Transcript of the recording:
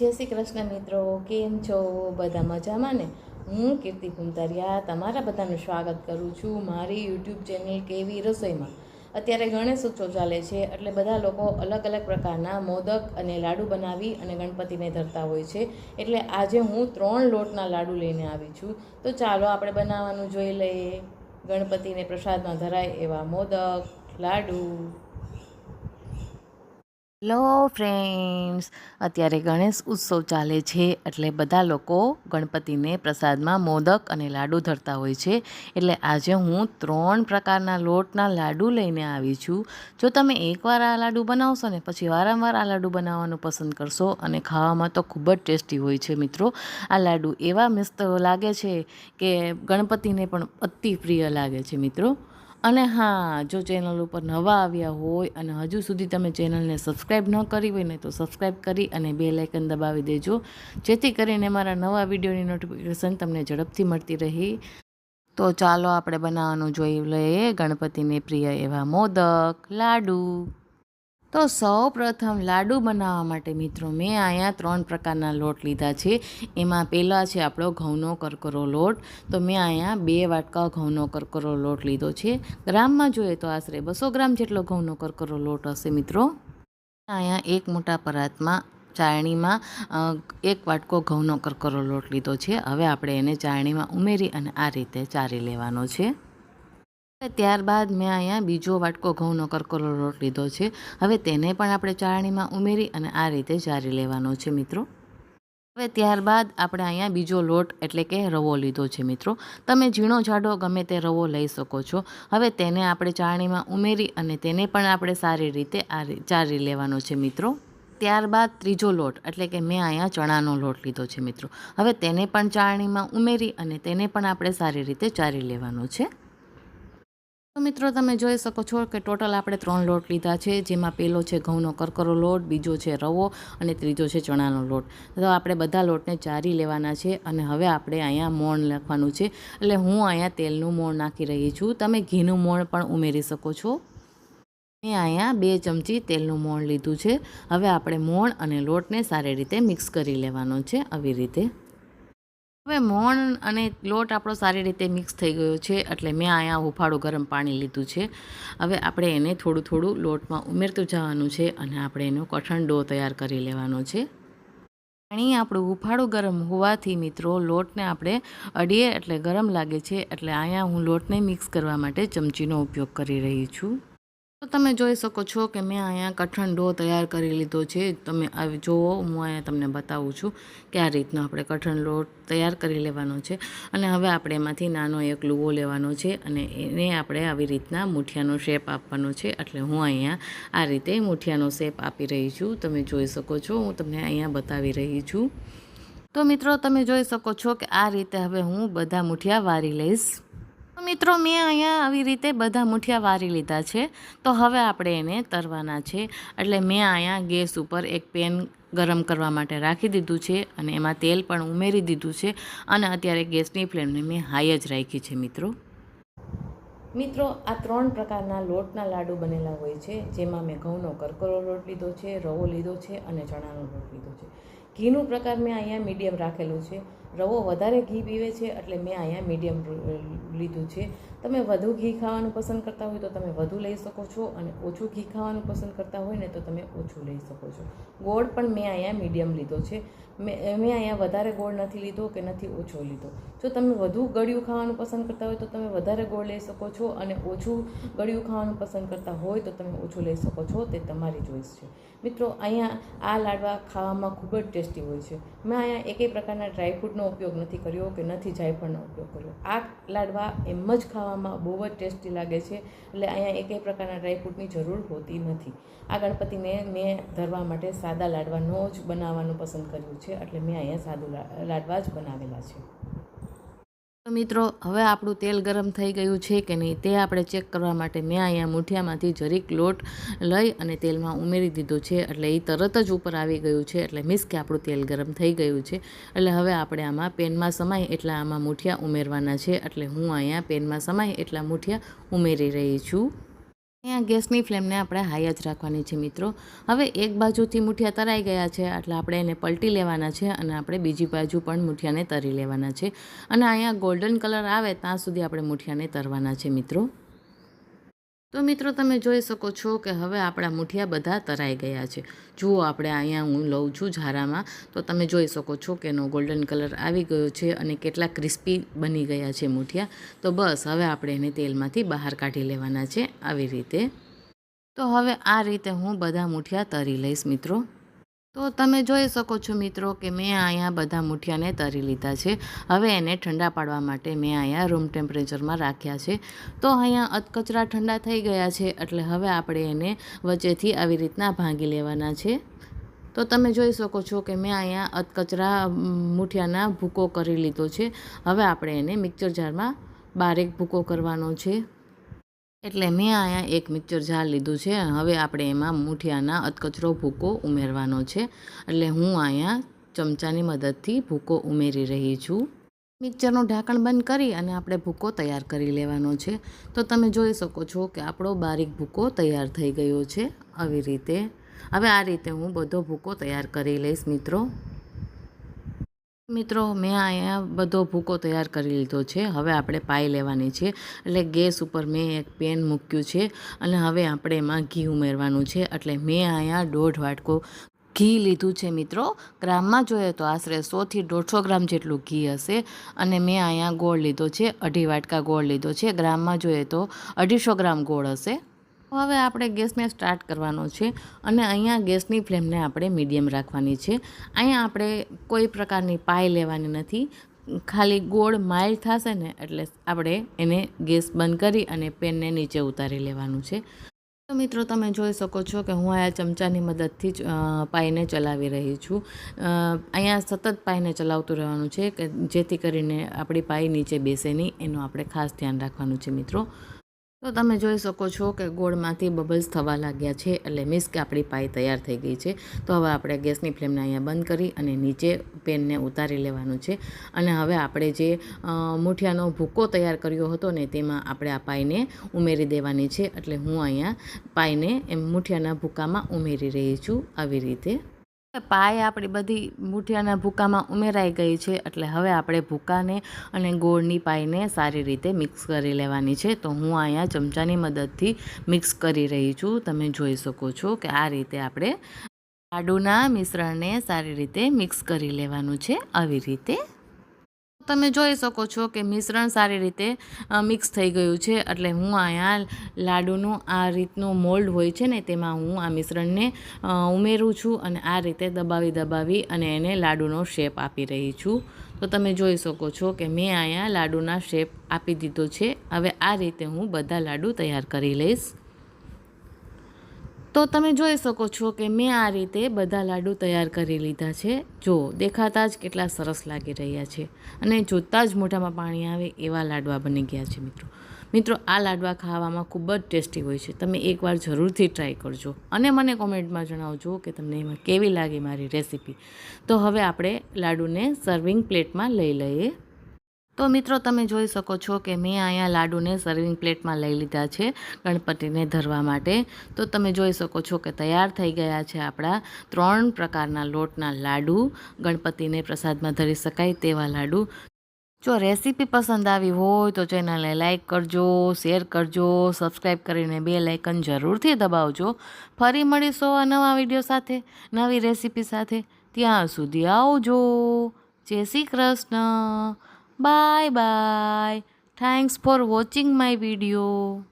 જય શ્રી કૃષ્ણ મિત્રો, કેમ છો? બધા મજામાં ને? હું કીર્તિ કુંતારિયા તમારા બધાનું સ્વાગત કરું છું મારી યુટ્યુબ ચેનલ કેવી રસોઈમાં. અત્યારે ગણેશ ઉત્સવ ચાલે છે એટલે બધા લોકો અલગ અલગ પ્રકારના મોદક અને લાડુ બનાવી અને ગણપતિને ધરતા હોય છે. એટલે આજે હું ત્રણ લોટના લાડુ લઈને આવી છું. તો ચાલો આપણે બનાવવાનું જોઈ લઈએ. ગણપતિને પ્રસાદમાં ધરાય એવા મોદક, લાડુ. હેલો ફ્રેન્ડ્સ, અત્યારે ગણેશ ઉત્સવ ચાલે છે એટલે બધા લોકો ગણપતિને પ્રસાદમાં મોદક અને લાડુ ધરતા હોય છે. એટલે આજે હું ત્રણ પ્રકારના લોટના લાડુ લઈને આવી છું. જો તમે એકવાર આ લાડુ બનાવશો ને પછી વારંવાર આ લાડુ બનાવવાનું પસંદ કરશો અને ખાવામાં તો ખૂબ જ ટેસ્ટી હોય છે મિત્રો. આ લાડુ એવા મસ્ત લાગે છે કે ગણપતિને પણ અતિ પ્રિય લાગે છે મિત્રો. અને હા, જો ચેનલ ઉપર નવા આવ્યા હોય અને હજુ સુધી તમે ચેનલને સબસ્ક્રાઈબ ન કરી હોય ને તો સબસ્ક્રાઈબ કરી અને બે લાઇકન દબાવી દેજો. જેથી કરીને મારા નવા વિડીયોની નોટિફિકેશન તમને ઝડપથી મળતી રહી. તો ચાલો આપણે બનાવવાનું જોઈ લઈએ ગણપતિને પ્રિય એવા મોદક, લાડુ. તો સૌ પ્રથમ લાડુ બનાવવા માટે મિત્રો મેં અહીંયા ત્રણ પ્રકારના લોટ લીધા છે. એમાં પહેલાં છે આપણો ઘઉંનો કરકરો લોટ. તો મેં અહીંયા બે વાટકા ઘઉંનો કરકરો લોટ લીધો છે. ગ્રામમાં જોઈએ તો આશરે બસો ગ્રામ જેટલો ઘઉંનો કરકરો લોટ હશે મિત્રો. અહીંયા એક મોટા પરાતમાં ચાળણીમાં એક વાટકો ઘઉંનો કરકરો લોટ લીધો છે. હવે આપણે એને ચાળણીમાં ઉમેરી અને આ રીતે ચારી લેવાનો છે. ત્યારબાદ મેં અહીંયા બીજો વાટકો ઘઉંનો કરકરો લોટ લીધો છે. હવે તેને પણ આપણે ચાળણીમાં ઉમેરી અને આ રીતે ચારી લેવાનો છે મિત્રો. હવે ત્યારબાદ આપણે અહીંયા બીજો લોટ એટલે કે રવો લીધો છે મિત્રો. તમે ઝીણો જાડો ગમે તે રવો લઈ શકો છો. હવે તેને આપણે ચાળણીમાં ઉમેરી અને તેને પણ આપણે સારી રીતે આ ચારી લેવાનો છે મિત્રો. ત્યારબાદ ત્રીજો લોટ એટલે કે મેં અહીંયા ચણાનો લોટ લીધો છે મિત્રો. હવે તેને પણ ચાળણીમાં ઉમેરી અને તેને પણ આપણે સારી રીતે ચારી લેવાનો છે. તો મિત્રો તમે જોઈ શકો છો કે ટોટલ આપણે ત્રણ લોટ લીધા છે, જેમાં પહેલો છે ઘઉંનો કરકરો લોટ, બીજો છે રવો અને ત્રીજો છે ચણાનો લોટ. તો આપણે બધા લોટને ચારી લેવાના છે અને હવે આપણે અહીંયા મોણ નાખવાનું છે. એટલે હું અહીંયા તેલનું મોણ નાખી રહી છું. તમે ઘીનું મોણ પણ ઉમેરી શકો છો. મેં અહીંયા બે ચમચી તેલનું મોણ લીધું છે. હવે આપણે મોણ અને લોટને સારી રીતે મિક્સ કરી લેવાનો છે, આવી રીતે. હવે મોણ અને લોટ આપણો સારી રીતે મિક્સ થઈ ગયો છે, એટલે મેં અહીંયા હુફાળું ગરમ પાણી લીધું છે. હવે આપણે એને થોડું થોડું લોટમાં ઉમેરતું જવાનું છે અને આપણે એનો કઠણ ડો તૈયાર કરી લેવાનો છે. પાણી આપણું હુફાળું ગરમ હોવાથી મિત્રો લોટને આપણે અડીએ એટલે ગરમ લાગે છે, એટલે અહીંયા હું લોટને મિક્સ કરવા માટે ચમચીનો ઉપયોગ કરી રહી છું. તો તમે જોઈ શકો છો કે મેં અહીંયા કઠણ ડો તૈયાર કરી લીધો છે. તમે આવી જુઓ, હું અહીંયા તમને બતાવું છું કે આ રીતનો આપણે કઠણ લોટ તૈયાર કરી લેવાનો છે. અને હવે આપણે એમાંથી નાનો એક લુવો લેવાનો છે અને એને આપણે આવી રીતના મૂઠિયાનો શેપ આપવાનો છે. એટલે હું અહીંયા આ રીતે મૂઠિયાનો શેપ આપી રહી છું. તમે જોઈ શકો છો, હું તમને અહીંયા બતાવી રહી છું. તો મિત્રો, તમે જોઈ શકો છો કે આ રીતે હવે હું બધા મૂઠિયા વારી લઈશ. મિત્રો, મેં અહીંયા આવી રીતે બધા મૂઠિયા વારી લીધા છે. તો હવે આપણે એને તરવાના છે. એટલે મેં અહીંયા ગેસ ઉપર એક પેન ગરમ કરવા માટે રાખી દીધું છે અને એમાં તેલ પણ ઉમેરી દીધું છે અને અત્યારે ગેસની ફ્લેમને મેં હાઈ જ રાખી છે, મિત્રો. મિત્રો, આ ત્રણ પ્રકારના લોટના લાડુ બનેલા હોય છે, જેમાં મેં ઘઉંનો કરકરો લોટ લીધો છે, રવો લીધો છે અને ચણાનો લોટ લીધો છે. ઘીનું પ્રકાર મેં અહીંયા મીડિયમ રાખેલું છે. રવો વધારે ઘી પીવે છે એટલે મેં અહીંયા મીડિયમ લીધું છે. તમે વધુ ઘી ખાવાનું પસંદ કરતા હોય તો તમે વધુ લઈ શકો છો અને ઓછું ઘી ખાવાનું પસંદ કરતા હોય ને તો તમે ઓછું લઈ શકો છો. ગોળ પણ મેં અહીંયા મીડિયમ લીધો છે. મેં મેં અહીંયા વધારે ગોળ નથી લીધો કે નથી ઓછો લીધો. જો તમે વધુ ગળ્યું ખાવાનું પસંદ કરતા હોય તો તમે વધારે ગોળ લઈ શકો છો અને ઓછું ગળ્યું ખાવાનું પસંદ કરતા હોય તો તમે ઓછું લઈ શકો છો. તે તમારી ચોઈસ છે. મિત્રો, અહીંયા આ લાડવા ખાવામાં ખૂબ જ ટેસ્ટી હોય છે. મેં અહીંયા એકેય પ્રકારના ડ્રાયફ્રૂટનો ઉપયોગ નથી કર્યો કે નથી જાયફળનો ઉપયોગ કર્યો. આ લાડવા એમ જ ખાવામાં બહુ જ ટેસ્ટી લાગે છે, એટલે અહીંયા એકેય પ્રકારના ડ્રાયફ્રૂટની જરૂર હોતી નથી. આ ગણપતિને મેં ધરવા માટે સાદા લાડવાનો જ બનાવવાનું પસંદ કર્યું છે, એટલે મેં અહીંયા સાદું લાડવા જ બનાવેલા છે. મિત્રો, હવે આપણું તેલ ગરમ થઈ ગયું છે કે નહીં તે આપણે ચેક કરવા માટે મેં અહીંયા મૂઠિયામાંથી જરીક લોટ લઈ અને તેલમાં ઉમેરી દીધો છે. એટલે એ તરત જ ઉપર આવી ગયું છે. એટલે મીન્સ કે આપણું તેલ ગરમ થઈ ગયું છે. એટલે હવે આપણે આમાં પેનમાં સમાય એટલા આમાં મૂઠિયા ઉમેરવાના છે. એટલે હું અહીંયા પેનમાં સમાય એટલા મૂઠિયા ઉમેરી રહી છું. અહીંયા ગેસની ફ્લેમને આપણે હાઈ જ રાખવાની છે મિત્રો. હવે એક બાજુથી મૂઠિયા તરાઈ ગયા છે, એટલે આપણે એને પલટી લેવાના છે અને આપણે બીજી બાજુ પણ મૂઠિયાને તરી લેવાના છે. અને અહીંયા ગોલ્ડન કલર આવે, ત્યાં સુધી આપણે મૂઠિયાને તરવાના છે મિત્રો. તો મિત્રો તમે જોઈ શકો છો કે હવે આપણા મુઠિયા બધા તરાઈ ગયા છે. જુઓ આપણે અહીંયા હું લઉં છું ઝારામાં. તો તમે જોઈ શકો છો કે એનો ગોલ્ડન કલર આવી ગયો છે અને કેટલા ક્રિસ્પી બની ગયા છે મુઠિયા. તો બસ હવે આપણે એને તેલમાંથી બહાર કાઢી લેવાના છે આવી રીતે. તો હવે આ રીતે હું બધા મુઠિયા તરી લઈશ મિત્રો. તો તમે જોઈ શકો છો મિત્રો કે મેં અહીંયા બધા મૂઠિયાને તરી લીધા છે. હવે એને ઠંડા પાડવા માટે મેં અહીંયા રૂમ ટેમ્પરેચરમાં રાખ્યા છે. તો અહીંયા અધકચરા ઠંડા થઈ ગયા છે, એટલે હવે આપણે એને વચ્ચેથી આવી રીતના ભાંગી લેવાના છે. તો તમે જોઈ શકો છો કે મેં અહીંયા અધકચરા મૂઠિયાના ભૂકો કરી લીધો છે. હવે આપણે એને મિક્સર જારમાં બારેક ભૂકો કરવાનો છે. એટલે મેં અહીંયા એક મિક્સર જાર લીધું છે. હવે આપણે એમાં મૂઠિયાના અધકચરો ભૂકો ઉમેરવાનો છે. એટલે હું અહીંયા ચમચાની મદદથી ભૂકો ઉમેરી રહી છું. મિક્સરનું ઢાંકણ બંધ કરી અને આપણે ભૂકો તૈયાર કરી લેવાનો છે. તો તમે જોઈ શકો છો કે આપણો બારીક ભૂકો તૈયાર થઈ ગયો છે. આવી રીતે. હવે આ રીતે હું બધો ભૂકો તૈયાર કરી લઈશ મિત્રો. મિત્રો, મેં અહીંયા બધો ભૂકો તૈયાર કરી લીધો છે. હવે આપણે પાઈ લેવાની છે. એટલે ગેસ ઉપર મેં એક પેન મૂક્યું છે અને હવે આપણે એમાં ઘી ઉમેરવાનું છે. એટલે મેં અહીંયા દોઢ વાટકો ઘી લીધું છે મિત્રો. ગ્રામમાં જોઈએ તો આશરે સોથી દોઢસો ગ્રામ જેટલું ઘી હશે. અને મેં અહીંયા ગોળ લીધો છે. અઢી વાટકા ગોળ લીધો છે. ગ્રામમાં જોઈએ તો અઢીસો ગ્રામ ગોળ હશે. હવે આપણે ગેસને સ્ટાર્ટ કરવાનો છે અને અહીંયા ગેસની ફ્લેમને આપણે મીડિયમ રાખવાની છે. અહીંયા આપણે કોઈ પ્રકારની પાય લેવાની નથી. ખાલી ગોળ માઇલ થશે ને એટલે આપણે એને ગેસ બંધ કરી અને પેનને નીચે ઉતારી લેવાનું છે. તો મિત્રો તમે જોઈ શકો છો કે હું આ ચમચાની મદદથી જ પાઈને ચલાવી રહી છું. અહીંયા સતત પાઈને ચલાવતું રહેવાનું છે કે જેથી કરીને આપણી પાઈ નીચે બેસે નહીં, એનું આપણે ખાસ ધ્યાન રાખવાનું છે મિત્રો. તો તમે જોઈ શકો છો કે ગોળમાંથી બબલ્સ થવા લાગ્યા છે એટલે મીન્સ કે આપણી પાઈ તૈયાર થઈ ગઈ છે. તો હવે આપણે ગેસની ફ્લેમને અહીંયા બંધ કરી અને નીચે પેનને ઉતારી લેવાનું છે. અને હવે આપણે જે મૂઠિયાનો ભૂકો તૈયાર કર્યો હતો ને તેમાં આપણે આ પાઈને ઉમેરી દેવાની છે. એટલે હું અહીંયા પાઈને એમ મૂઠિયાના ભૂકામાં ઉમેરી રહી છું આવી રીતે. પાય આપણી બધી મુઠિયાના ભૂકામાં ઉમેરાઈ ગઈ છે, એટલે હવે આપણે ભૂકાને અને ગોળની પાઈને સારી રીતે મિક્સ કરી લેવાની છે. તો હું અહીંયા ચમચાની મદદથી મિક્સ કરી રહી છું. તમે જોઈ શકો છો કે આ રીતે આપણે લાડુના મિશ્રણને સારી રીતે મિક્સ કરી લેવાનું છે. આવી રીતે તમે જોઈ શકો છો કે મિશ્રણ સારી રીતે મિક્સ થઈ ગયું છે. એટલે હું અહીંયા લાડુનું આ રીતનું મોલ્ડ હોય છે ને તેમાં હું આ મિશ્રણને ઉમેરું છું અને આ રીતે દબાવી દબાવી અને એને લાડુનો શેપ આપી રહી છું. તો તમે જોઈ શકો છો કે મેં અહીંયા લાડુના શેપ આપી દીધો છે. હવે આ રીતે હું બધા લાડુ તૈયાર કરી લઈશ. તો તમે જોઈ શકો છો કે મેં આ રીતે બધા લાડુ તૈયાર કરી લીધા છે. જો, દેખાતા જ કેટલા સરસ લાગી રહ્યા છે અને જોતાં જ મોઢામાં પાણી આવે એવા લાડવા બની ગયા છે મિત્રો. મિત્રો, આ લાડવા ખાવામાં ખૂબ જ ટેસ્ટી હોય છે. તમે એકવાર જરૂરથી ટ્રાય કરજો અને મને કોમેન્ટમાં જણાવજો કે તમને એમાં કેવી લાગી મારી રેસીપી. તો હવે આપણે લાડુને સર્વિંગ પ્લેટમાં લઈ લઈએ. તો મિત્રો, તમે જોઈ શકો છો કે મેં અહીંયા લાડુને સર્વિંગ પ્લેટમાં લઈ લીધા છે ગણપતિને ધરવા માટે. તો તમે જોઈ શકો છો કે તૈયાર થઈ ગયા છે આપણા ત્રણ પ્રકારના લોટના લાડુ. ગણપતિને પ્રસાદમાં ધરી શકાય તેવા લાડુ. જો રેસીપી પસંદ આવી હોય તો ચેનલને લાઇક કરજો, શેર કરજો સબસ્ક્રાઈબ કરીને બે લાઇકન જરૂરથી દબાવજો. ફરી મળીશું આ નવા વીડિયો સાથે, નવી રેસીપી સાથે. ત્યાં સુધી આવજો. જય Shri Krishna. Bye bye. Thanks for watching my video.